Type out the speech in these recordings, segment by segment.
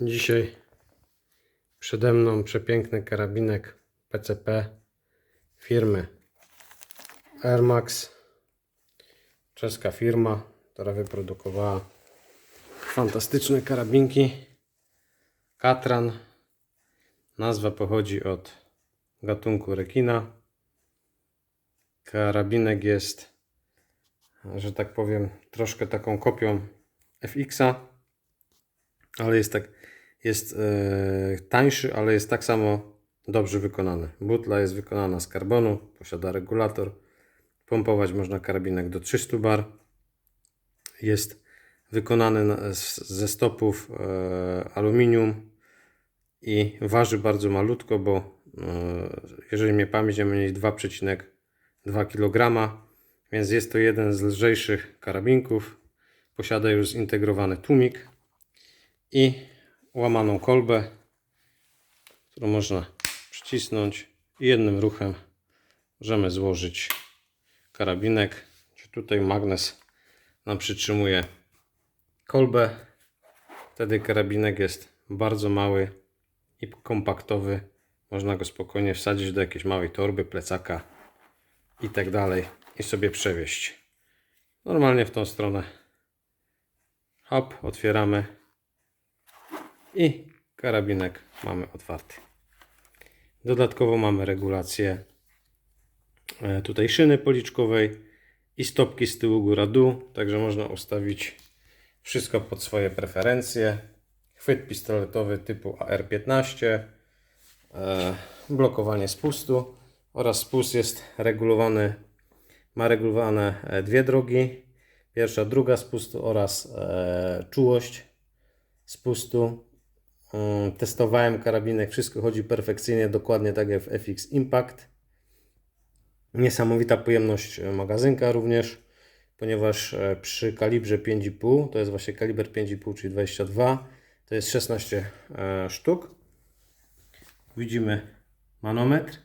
Dzisiaj przede mną przepiękny karabinek PCP firmy Air Max. Czeska firma, która wyprodukowała fantastyczne karabinki. Katran. Nazwa pochodzi od gatunku rekina. Karabinek jest, że tak powiem, troszkę taką kopią FX-a ale jest tak, jest e, tańszy, ale jest tak samo dobrze wykonany. Butla jest wykonana z karbonu, posiada regulator. Pompować można karabinek do 300 bar. Jest wykonany na, z, ze stopów e, aluminium i waży bardzo malutko, bo e, jeżeli mnie pamięć nie myli 2,2 kg, więc jest to jeden z lżejszych karabinków. Posiada już zintegrowany tłumik i łamaną kolbę, którą można przycisnąć i jednym ruchem możemy złożyć karabinek. Tutaj magnes nam przytrzymuje kolbę. Wtedy karabinek jest bardzo mały i kompaktowy. Można go spokojnie wsadzić do jakiejś małej torby, plecaka i tak dalej i sobie przewieźć. Normalnie w tą stronę. Hop, otwieramy i karabinek mamy otwarty. Dodatkowo mamy regulację e, tutaj szyny policzkowej i stopki z tyłu góra dół, także można ustawić wszystko pod swoje preferencje. Chwyt pistoletowy typu AR-15, e, blokowanie spustu oraz spust jest regulowany, ma regulowane e, dwie drogi. Pierwsza, druga spustu oraz czułość spustu. Mm, Testowałem karabinek, wszystko chodzi perfekcyjnie, dokładnie tak jak w FX Impact. Niesamowita pojemność e, magazynka również, ponieważ e, przy kalibrze 5,5, to jest właśnie kaliber 5,5, czyli 22, to jest 16 e, sztuk. Widzimy manometr.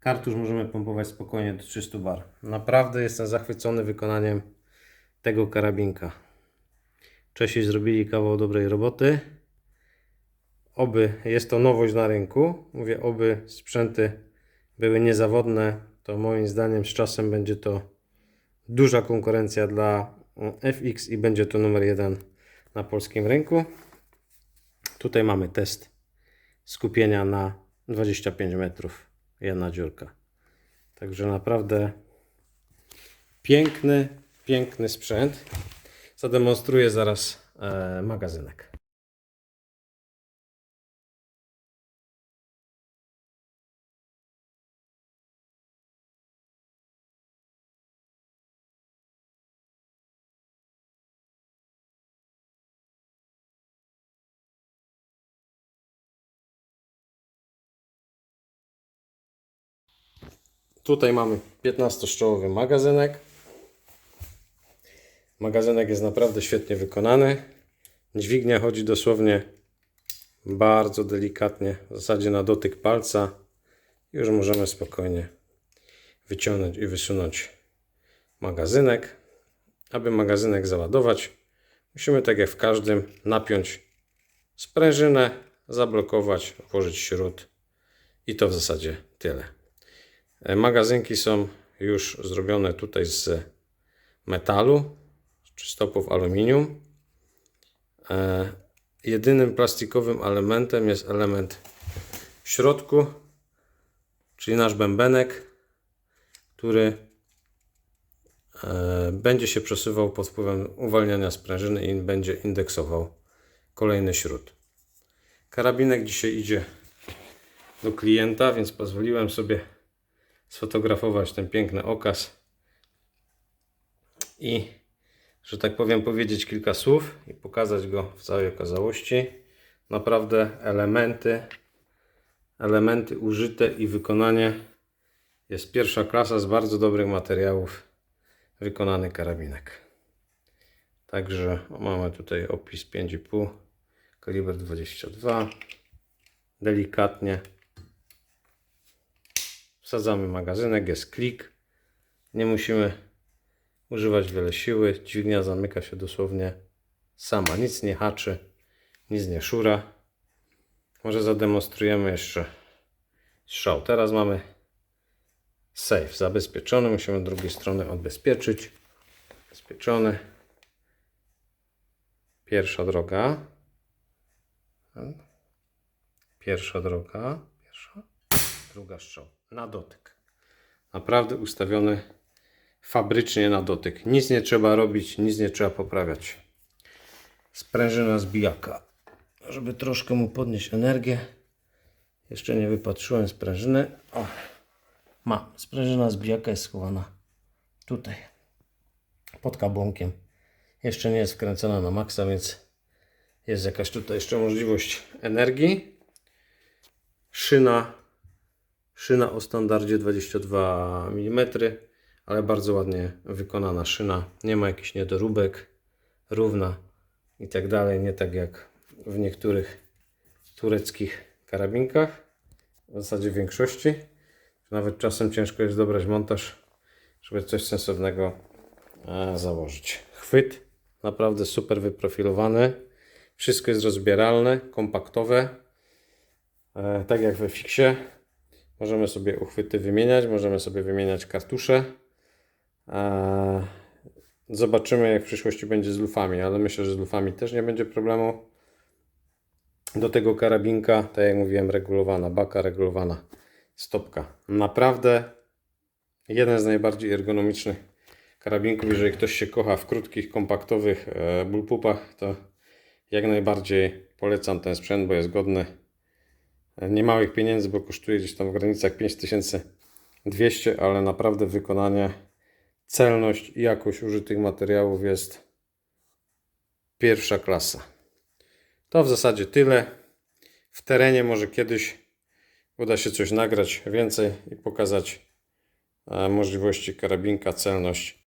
Kartusz możemy pompować spokojnie do 300 bar. Naprawdę jestem zachwycony wykonaniem tego karabinka. Czesi zrobili kawał dobrej roboty. Oby jest to nowość na rynku. Mówię, oby sprzęty były niezawodne. To moim zdaniem z czasem będzie to duża konkurencja dla FX i będzie to numer jeden na polskim rynku. Tutaj mamy test skupienia na 25 metrów. Jedna dziurka. Także naprawdę piękny, piękny sprzęt. Zademonstruję zaraz e, magazynek. Tutaj mamy 15-strzałowy magazynek. Magazynek jest naprawdę świetnie wykonany. Dźwignia chodzi dosłownie bardzo delikatnie, w zasadzie na dotyk palca. Już możemy spokojnie wyciągnąć i wysunąć magazynek. Aby magazynek załadować, musimy tak jak w każdym napiąć sprężynę, zablokować, włożyć śrut i to w zasadzie tyle. E, Magazynki są już zrobione tutaj z metalu czy stopów aluminium. E, Jedynym plastikowym elementem jest element w środku, czyli nasz bębenek, który e, będzie się przesuwał pod wpływem uwalniania sprężyny i będzie indeksował kolejny śrut. Karabinek dzisiaj idzie do klienta, więc pozwoliłem sobie sfotografować ten piękny okaz i, że tak powiem, powiedzieć kilka słów i pokazać go w całej okazałości. Naprawdę elementy, elementy użyte i wykonanie jest pierwsza klasa z bardzo dobrych materiałów wykonany karabinek. Także mamy tutaj opis 5,5 kaliber 22 delikatnie Wsadzamy magazynek, jest klik. Nie musimy używać wiele siły. Dźwignia zamyka się dosłownie sama, nic nie haczy. nic nie szura. Może zademonstrujemy jeszcze strzał. Teraz mamy safe zabezpieczony. Musimy drugiej strony odbezpieczyć. Zabezpieczony. Pierwsza droga. Pierwsza droga. Pierwsza. Druga strzał. Na dotyk. Naprawdę ustawiony fabrycznie na dotyk. Nic nie trzeba robić, nic nie trzeba poprawiać. Sprężyna zbijaka. Żeby troszkę mu podnieść energię. Jeszcze nie wypatrzyłem sprężyny. O, mam. Sprężyna zbijaka jest schowana tutaj. Pod kabłonkiem. Jeszcze nie jest wkręcona na maksa, więc jest jakaś tutaj jeszcze możliwość energii. Szyna. Szyna o standardzie 22 mm, ale bardzo ładnie wykonana szyna. Nie ma jakichś niedoróbek, równa i tak dalej. Nie tak jak w niektórych tureckich karabinkach, w zasadzie w większości. Nawet czasem ciężko jest dobrać montaż, żeby coś sensownego e, założyć. Chwyt naprawdę super wyprofilowany. Wszystko jest rozbieralne, kompaktowe. E, tak jak we Fixie. Możemy sobie uchwyty wymieniać, możemy sobie wymieniać kartusze. Zobaczymy, jak w przyszłości będzie z lufami, ale myślę, że z lufami też nie będzie problemu. Do tego karabinka, tak jak mówiłem, regulowana baka, regulowana stopka. Naprawdę jeden z najbardziej ergonomicznych karabinków. Jeżeli ktoś się kocha w krótkich, kompaktowych e, bullpupach, to jak najbardziej polecam ten sprzęt, bo jest godny niemałych pieniędzy, bo kosztuje gdzieś tam w granicach 5200, ale naprawdę wykonanie, celność i jakość użytych materiałów jest pierwsza klasa. To w zasadzie tyle. W terenie może kiedyś uda się coś nagrać więcej i pokazać e, możliwości karabinka, celność